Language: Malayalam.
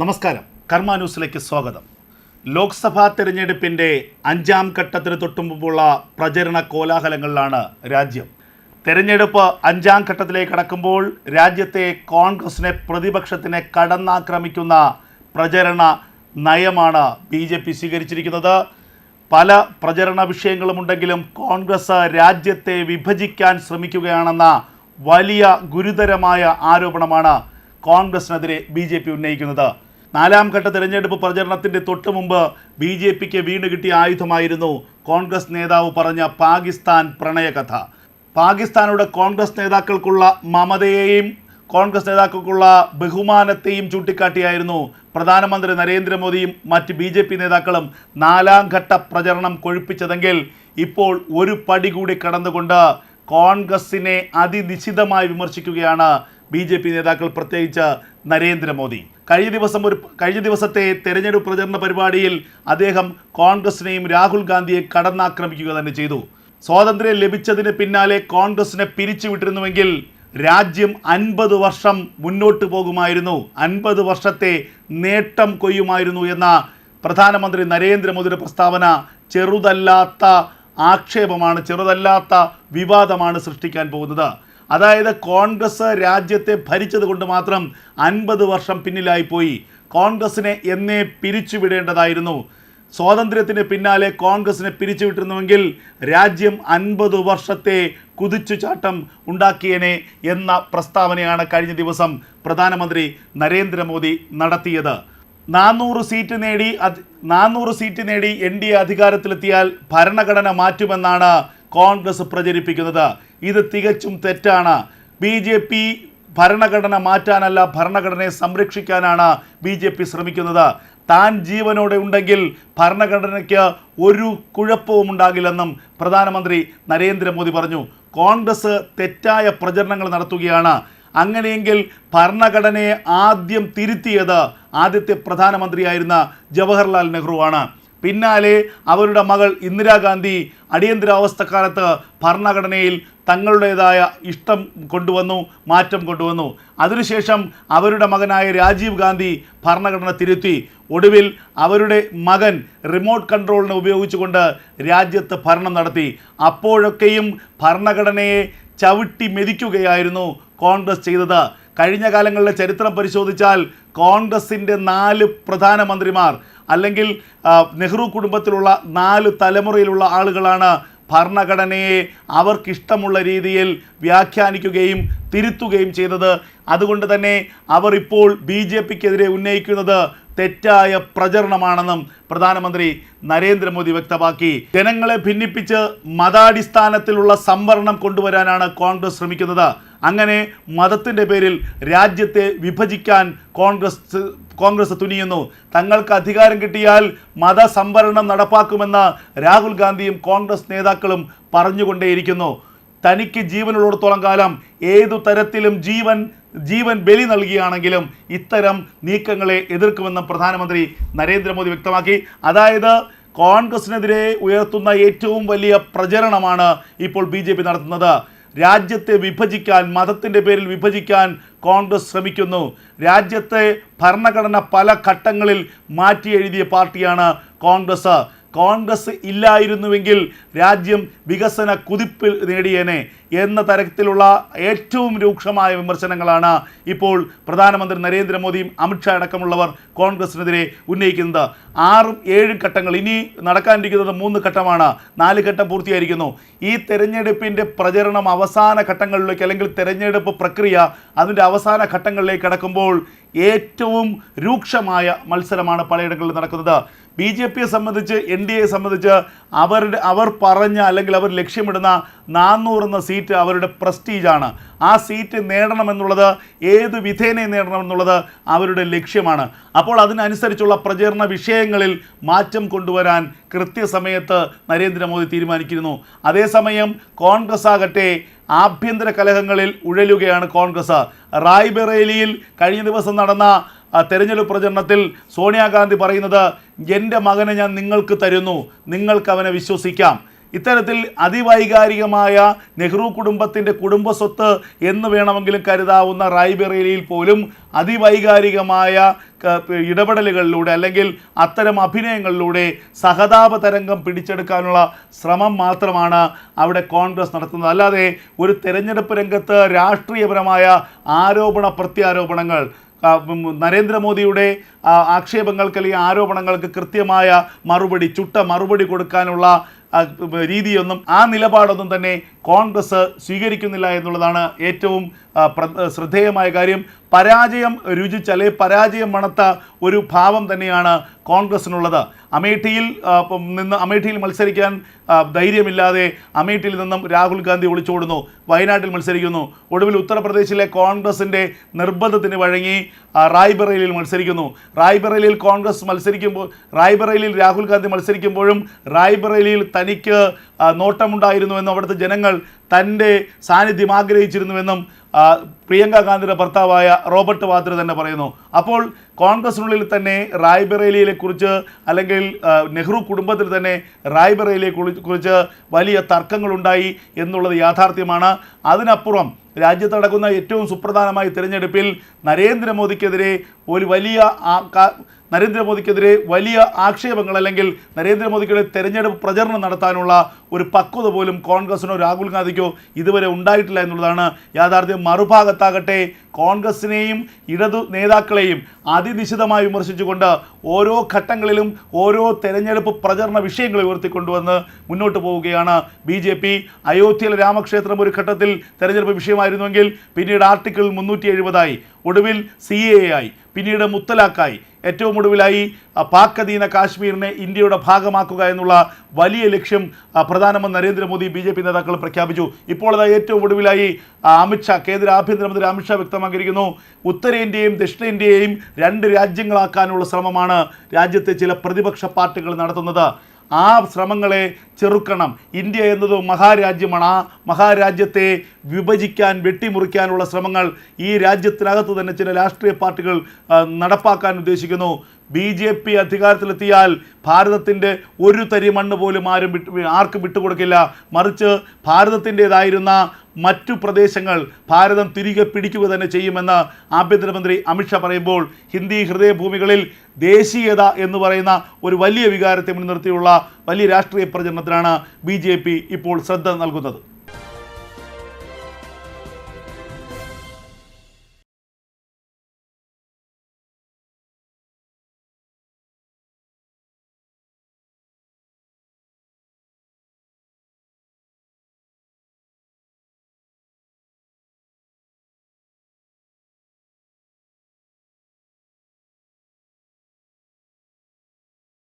നമസ്കാരം. കർമ്മ ന്യൂസിലേക്ക് സ്വാഗതം. ലോക്സഭാ തെരഞ്ഞെടുപ്പിന്റെ അഞ്ചാം ഘട്ടത്തിന് തൊട്ടുമുമ്പുള്ള പ്രചരണ കോലാഹലങ്ങളിലാണ് രാജ്യം. തെരഞ്ഞെടുപ്പ് അഞ്ചാം ഘട്ടത്തിലേക്ക് കടക്കുമ്പോൾ രാജ്യത്തെ കോൺഗ്രസിനെ പ്രതിപക്ഷത്തിനെ കടന്നാക്രമിക്കുന്ന പ്രചരണ നയമാണ് ബി ജെ പി സ്വീകരിച്ചിരിക്കുന്നത്. പല പ്രചരണ വിഷയങ്ങളുമുണ്ടെങ്കിലും കോൺഗ്രസ് രാജ്യത്തെ വിഭജിക്കാൻ ശ്രമിക്കുകയാണെന്ന വലിയ ഗുരുതരമായ ആരോപണമാണ് കോൺഗ്രസിനെതിരെ ബി ജെ പി ഉന്നയിക്കുന്നത്. നാലാം ഘട്ട തെരഞ്ഞെടുപ്പ് പ്രചരണത്തിന്റെ തൊട്ടു മുമ്പ് ബി ജെ പിക്ക് വീണ് കിട്ടിയ ആയുധമായിരുന്നു കോൺഗ്രസ് നേതാവ് പറഞ്ഞ പാകിസ്ഥാൻ പ്രണയകഥ. പാകിസ്ഥാനോട് കോൺഗ്രസ് നേതാക്കൾക്കുള്ള മമതയെയും കോൺഗ്രസ് നേതാക്കൾക്കുള്ള ബഹുമാനത്തെയും ചൂണ്ടിക്കാട്ടിയായിരുന്നു പ്രധാനമന്ത്രി നരേന്ദ്രമോദിയും മറ്റ് ബി ജെ പി നേതാക്കളും നാലാം ഘട്ട പ്രചരണം കൊഴുപ്പിച്ചതെങ്കിൽ ഇപ്പോൾ ഒരു പടി കൂടി കടന്നുകൊണ്ട് കോൺഗ്രസിനെ അതിനിശിതമായി വിമർശിക്കുകയാണ് ബി നേതാക്കൾ. പ്രത്യേകിച്ച് നരേന്ദ്രമോദി. കഴിഞ്ഞ ദിവസം ഒരു കഴിഞ്ഞ ദിവസത്തെ തെരഞ്ഞെടുപ്പ് പ്രചരണ പരിപാടിയിൽ അദ്ദേഹം കോൺഗ്രസിനെയും രാഹുൽ ഗാന്ധിയെ കടന്നാക്രമിക്കുക തന്നെ ചെയ്തു. സ്വാതന്ത്ര്യം ലഭിച്ചതിന് പിന്നാലെ കോൺഗ്രസിനെ പിരിച്ചുവിട്ടിരുന്നുവെങ്കിൽ രാജ്യം അൻപത് വർഷം മുന്നോട്ട് പോകുമായിരുന്നു. അൻപത് വർഷത്തെ നേട്ടം കൊയ്യുമായിരുന്നു എന്ന പ്രധാനമന്ത്രി നരേന്ദ്രമോദിയുടെ പ്രസ്താവന ചെറുതല്ലാത്ത ആക്ഷേപമാണ് ചെറുതല്ലാത്ത വിവാദമാണ് സൃഷ്ടിക്കാൻ പോകുന്നത്. അതായത് കോൺഗ്രസ് രാജ്യത്തെ ഭരിച്ചത് കൊണ്ട് മാത്രം അൻപത് വർഷം പിന്നിലായിപ്പോയി കോൺഗ്രസിനെ എന്നേ പിരിച്ചുവിടേണ്ടതായിരുന്നു സ്വാതന്ത്ര്യത്തിന് പിന്നാലെ കോൺഗ്രസിനെ പിരിച്ചുവിട്ടിരുന്നുവെങ്കിൽ രാജ്യം അൻപത് വർഷത്തെ കുതിച്ചുചാട്ടം ഉണ്ടാക്കിയനെ എന്ന പ്രസ്താവനയാണ് കഴിഞ്ഞ ദിവസം പ്രധാനമന്ത്രി നരേന്ദ്രമോദി നടത്തിയത്. നാനൂറ് സീറ്റ് നേടി നാനൂറ് സീറ്റ് നേടി എൻ ഡി എ അധികാരത്തിലെത്തിയാൽ ഭരണഘടന മാറ്റുമെന്നാണ് കോൺഗ്രസ് പ്രചരിപ്പിക്കുന്നത്. ഇത് തികച്ചും തെറ്റാണ്. ബി ജെ പി ഭരണഘടന മാറ്റാനല്ല ഭരണഘടനയെ സംരക്ഷിക്കാനാണ് ബി ജെ പി ശ്രമിക്കുന്നത്. താൻ ജീവനോടെ ഉണ്ടെങ്കിൽ ഭരണഘടനയ്ക്ക് ഒരു കുഴപ്പവും ഉണ്ടാകില്ലെന്നും പ്രധാനമന്ത്രി നരേന്ദ്രമോദി പറഞ്ഞു. കോൺഗ്രസ് തെറ്റായ പ്രചരണങ്ങൾ നടത്തുകയാണ്. അങ്ങനെയെങ്കിൽ ഭരണഘടനയെ ആദ്യം തിരുത്തിയത് ആദ്യത്തെ പ്രധാനമന്ത്രിയായിരുന്ന ജവഹർലാൽ നെഹ്റുവാണ് പിന്നാലെ അവരുടെ മകൾ ഇന്ദിരാഗാന്ധി അടിയന്തരാവസ്ഥക്കാലത്ത് ഭരണഘടനയിൽ തങ്ങളുടേതായ ഇഷ്ടം കൊണ്ടുവന്നു മാറ്റം കൊണ്ടുവന്നു. അതിനുശേഷം അവരുടെ മകനായ രാജീവ് ഗാന്ധി ഭരണഘടന തിരുത്തി. ഒടുവിൽ അവരുടെ മകൻ റിമോട്ട് കൺട്രോളിനെ ഉപയോഗിച്ചുകൊണ്ട് രാജ്യത്ത് ഭരണം നടത്തി. അപ്പോഴൊക്കെയും ഭരണഘടനയെ ചവിട്ടി മെതിക്കുകയായിരുന്നു കോൺഗ്രസ് ചെയ്തത്. കഴിഞ്ഞ കാലങ്ങളിലെ ചരിത്രം പരിശോധിച്ചാൽ കോൺഗ്രസിന്റെ നാല് പ്രധാനമന്ത്രിമാർ അല്ലെങ്കിൽ നെഹ്റു കുടുംബത്തിലുള്ള നാല് തലമുറയിലുള്ള ആളുകളാണ് ഭരണഘടനയെ അവർക്കിഷ്ടമുള്ള രീതിയിൽ വ്യാഖ്യാനിക്കുകയും തിരുത്തുകയും ചെയ്തത്. അതുകൊണ്ട് തന്നെ അവർ ഇപ്പോൾ ബി ജെ പിക്കെതിരെ ഉന്നയിക്കുന്നത് തെറ്റായ പ്രചരണമാണെന്നും പ്രധാനമന്ത്രി നരേന്ദ്രമോദി വ്യക്തമാക്കി. ജനങ്ങളെ ഭിന്നിപ്പിച്ച് മതാടിസ്ഥാനത്തിലുള്ള സംവരണം കൊണ്ടുവരാനാണ് കോൺഗ്രസ് ശ്രമിക്കുന്നത്. അങ്ങനെ മതത്തിന്റെ പേരിൽ രാജ്യത്തെ വിഭജിക്കാൻ കോൺഗ്രസ് കോൺഗ്രസ് തുനിയുന്നു. തങ്ങൾക്ക് അധികാരം കിട്ടിയാൽ മതസംവരണം നടപ്പാക്കുമെന്ന് രാഹുൽ ഗാന്ധിയും കോൺഗ്രസ് നേതാക്കളും പറഞ്ഞുകൊണ്ടേയിരിക്കുന്നു. തനിക്ക് ജീവനുള്ളിടത്തോളം കാലം ഏതു തരത്തിലും ജീവൻ ജീവൻ ബലി നൽകിയാണെങ്കിലും ഇത്തരം നീക്കങ്ങളെ എതിർക്കുമെന്നും പ്രധാനമന്ത്രി നരേന്ദ്രമോദി വ്യക്തമാക്കി. അതായത് കോൺഗ്രസിനെതിരെ ഉയർത്തുന്ന ഏറ്റവും വലിയ പ്രചരണമാണ് ഇപ്പോൾ ബി നടത്തുന്നത്. രാജ്യത്തെ വിഭജിക്കാൻ മതത്തിന്റെ പേരിൽ വിഭജിക്കാൻ കോൺഗ്രസ് ശ്രമിക്കുന്നു. രാജ്യത്തെ ഭരണഘടന പല ഘട്ടങ്ങളിൽ മാറ്റി എഴുതിയ പാർട്ടിയാണ് കോൺഗ്രസ്. കോൺഗ്രസ് ഇല്ലായിരുന്നുവെങ്കിൽ രാജ്യം വികസന കുതിപ്പ് നേടിയേനെ. എന്ന തരത്തിലുള്ള ഏറ്റവും രൂക്ഷമായ വിമർശനങ്ങളാണ് ഇപ്പോൾ പ്രധാനമന്ത്രി നരേന്ദ്രമോദിയും അമിത്ഷാ അടക്കമുള്ളവർ കോൺഗ്രസിനെതിരെ ഉന്നയിക്കുന്നത്. ആറും ഏഴും ഘട്ടങ്ങൾ ഇനി നടക്കാനിരിക്കുന്നത് മൂന്ന് ഘട്ടമാണ്. നാല് ഘട്ടം പൂർത്തിയായിരിക്കുന്നു. ഈ തെരഞ്ഞെടുപ്പിന്റെ പ്രചരണം അവസാന ഘട്ടങ്ങളിലേക്ക് അല്ലെങ്കിൽ തെരഞ്ഞെടുപ്പ് പ്രക്രിയ അതിന്റെ അവസാന ഘട്ടങ്ങളിലേക്ക് കടക്കുമ്പോൾ ഏറ്റവും രൂക്ഷമായ മത്സരമാണ് പലയിടങ്ങളിൽ നടക്കുന്നത്. ബി ജെ പിയെ സംബന്ധിച്ച് എൻ ഡി എയെ സംബന്ധിച്ച് അവരുടെ അവർ പറഞ്ഞ അല്ലെങ്കിൽ അവർ ലക്ഷ്യമിടുന്ന നാനൂറ് എന്ന സീറ്റ് അവരുടെ പ്രസ്റ്റീജാണ്. ആ സീറ്റ് നേടണമെന്നുള്ളത് ഏത് വിധേനയും നേടണമെന്നുള്ളത് അവരുടെ ലക്ഷ്യമാണ്. അപ്പോൾ അതിനനുസരിച്ചുള്ള പ്രചരണ വിഷയങ്ങളിൽ മാറ്റം കൊണ്ടുവരാൻ കൃത്യസമയത്ത് നരേന്ദ്രമോദി തീരുമാനിക്കുന്നു അതേസമയം കോൺഗ്രസ് ആകട്ടെ ആഭ്യന്തര കലഹങ്ങളിൽ ഉഴലുകയാണ് കോൺഗ്രസ്. റായ്ബറേലിയിൽ കഴിഞ്ഞ ദിവസം നടന്ന തെരഞ്ഞെടുപ്പ് പ്രചരണത്തിൽ സോണിയാഗാന്ധി പറയുന്നത് എന്റെ മകനെ ഞാൻ നിങ്ങൾക്ക് തരുന്നു. നിങ്ങൾക്ക് അവനെ വിശ്വസിക്കാം. ഇത്തരത്തിൽ അതിവൈകാരികമായ നെഹ്റു കുടുംബത്തിന്റെ കുടുംബ സ്വത്ത് എന്ന് വേണമെങ്കിലും കരുതാവുന്ന റായ്ബറേലിയിൽ പോലും അതിവൈകാരികമായ ഇടപെടലുകളിലൂടെ അല്ലെങ്കിൽ അത്തരം അഭിനയങ്ങളിലൂടെ സഹതാപ തരംഗം പിടിച്ചെടുക്കാനുള്ള ശ്രമം മാത്രമാണ് അവിടെ കോൺഗ്രസ് നടത്തുന്നത്. അല്ലാതെ ഒരു തെരഞ്ഞെടുപ്പ് രംഗത്ത് രാഷ്ട്രീയപരമായ ആരോപണ പ്രത്യാരോപണങ്ങൾ നരേന്ദ്രമോദിയുടെ ആക്ഷേപങ്ങൾക്ക് അല്ലെങ്കിൽ ആരോപണങ്ങൾക്ക് കൃത്യമായ മറുപടി ചുട്ട മറുപടി കൊടുക്കാനുള്ള രീതിയൊന്നും ആ നിലപാടൊന്നും തന്നെ കോൺഗ്രസ് സ്വീകരിക്കുന്നില്ല എന്നുള്ളതാണ് ഏറ്റവും ശ്രദ്ധേയമായ കാര്യം. പരാജയം രുചിച്ച അല്ലെങ്കിൽ പരാജയം മണത്ത ഒരു ഭാവം തന്നെയാണ് കോൺഗ്രസിനുള്ളത്. അമേഠിയിൽ നിന്ന് അമേഠിയിൽ മത്സരിക്കാൻ ധൈര്യമില്ലാതെ അമേഠിയിൽ നിന്നും രാഹുൽ ഗാന്ധി ഒളിച്ചോടുന്നു. വയനാട്ടിൽ മത്സരിക്കുന്നു. ഒടുവിൽ ഉത്തർപ്രദേശിലെ കോൺഗ്രസിന്റെ നിർബന്ധത്തിന് വഴങ്ങി റായ്ബറേലിയിൽ മത്സരിക്കുന്നു. റായ്ബറേലിയിൽ കോൺഗ്രസ് മത്സരിക്കുമ്പോൾ റായ്ബറേലിയിൽ രാഹുൽ ഗാന്ധി മത്സരിക്കുമ്പോഴും റായ്ബറേലിയിൽ തനിക്ക് നോട്ടമുണ്ടായിരുന്നുവെന്നും അവിടുത്തെ ജനങ്ങൾ തന്റെ സാന്നിധ്യം ആഗ്രഹിച്ചിരുന്നുവെന്നും പ്രിയങ്ക ഗാന്ധിയുടെ ഭർത്താവായ റോബർട്ട് വാദ്ര തന്നെ പറയുന്നു. അപ്പോൾ കോൺഗ്രസിനുള്ളിൽ തന്നെ റായ്ബറേലിയെ കുറിച്ച് അല്ലെങ്കിൽ നെഹ്റു കുടുംബത്തിൽ തന്നെ റായ്ബറേലിയെ കുറിച്ച് വലിയ തർക്കങ്ങളുണ്ടായി എന്നുള്ളത് യാഥാർത്ഥ്യമാണ്. അതിനപ്പുറം രാജ്യത്ത് നടക്കുന്ന ഏറ്റവും സുപ്രധാനമായ തിരഞ്ഞെടുപ്പിൽ നരേന്ദ്രമോദിക്കെതിരെ ഒരു വലിയ നരേന്ദ്രമോദിക്കെതിരെ വലിയ ആക്ഷേപങ്ങൾ അല്ലെങ്കിൽ നരേന്ദ്രമോദിക്കെതിരെ തെരഞ്ഞെടുപ്പ് പ്രചരണം നടത്താനുള്ള ഒരു പക്വത പോലും കോൺഗ്രസിനോ രാഹുൽ ഗാന്ധിക്കോ ഇതുവരെ ഉണ്ടായിട്ടില്ല എന്നുള്ളതാണ് യാഥാർത്ഥ്യം. മറുഭാഗത്താകട്ടെ കോൺഗ്രസിനെയും ഇടതു നേതാക്കളെയും അതിനിശിതമായി വിമർശിച്ചുകൊണ്ട് ഓരോ ഘട്ടങ്ങളിലും ഓരോ തെരഞ്ഞെടുപ്പ് പ്രചരണ വിഷയങ്ങൾ ഉയർത്തിക്കൊണ്ടുവന്ന് മുന്നോട്ട് പോവുകയാണ് ബി ജെ പി. അയോധ്യയിലെ രാമക്ഷേത്രം ഒരു ഘട്ടത്തിൽ തെരഞ്ഞെടുപ്പ് വിഷയമായിരുന്നുവെങ്കിൽ പിന്നീട് ആർട്ടിക്കിൾ മുന്നൂറ്റി എഴുപതായി ഒടുവിൽ സി എ ആയി പിന്നീട് മുത്തലാഖായി ഏറ്റവും ഒടുവിലായി പാക് അധീന കാശ്മീരിനെ ഇന്ത്യയുടെ ഭാഗമാക്കുക എന്നുള്ള വലിയ ലക്ഷ്യം പ്രധാനമന്ത്രി നരേന്ദ്രമോദി ബി ജെ പി നേതാക്കൾ പ്രഖ്യാപിച്ചു. ഇപ്പോൾ അത് ഏറ്റവും ഒടുവിലായി അമിത്ഷാ കേന്ദ്ര ആഭ്യന്തരമന്ത്രി അമിത്ഷാ വ്യക്തമാക്കിയിരിക്കുന്നു ഉത്തരേന്ത്യയും ദക്ഷിണേന്ത്യയെയും രണ്ട് രാജ്യങ്ങളാക്കാനുള്ള ശ്രമമാണ് രാജ്യത്തെ ചില പ്രതിപക്ഷ പാർട്ടികൾ നടത്തുന്നത്. ആ ശ്രമങ്ങളെ ചെറുക്കണം. ഇന്ത്യ എന്നത് മഹാരാജ്യമാണ്. ആ മഹാരാജ്യത്തെ വിഭജിക്കാൻ വെട്ടിമുറിക്കാനുള്ള ശ്രമങ്ങൾ ഈ രാജ്യത്തിനകത്ത് തന്നെ ചില രാഷ്ട്രീയ പാർട്ടികൾ നടപ്പാക്കാൻ ഉദ്ദേശിക്കുന്നു. ബി ജെ പി അധികാരത്തിലെത്തിയാൽ ഭാരതത്തിന്റെ ഒരു തരി മണ്ണ് പോലും ആരും വിട്ടു ആർക്കും വിട്ടുകൊടുക്കില്ല. മറിച്ച് ഭാരതത്തിന്റെതായിരുന്ന മറ്റു പ്രദേശങ്ങൾ ഭാരതം തിരികെ പിടിക്കുക തന്നെ ചെയ്യുമെന്ന് ആഭ്യന്തരമന്ത്രി അമിത്ഷാ പറയുമ്പോൾ ഹിന്ദി ഹൃദയഭൂമികളിൽ ദേശീയത എന്ന് പറയുന്ന ഒരു വലിയ വികാരത്തെ മുൻനിർത്തിയുള്ള വലിയ രാഷ്ട്രീയ പ്രചരണത്തിനാണ് ബി ഇപ്പോൾ ശ്രദ്ധ നൽകുന്നത്.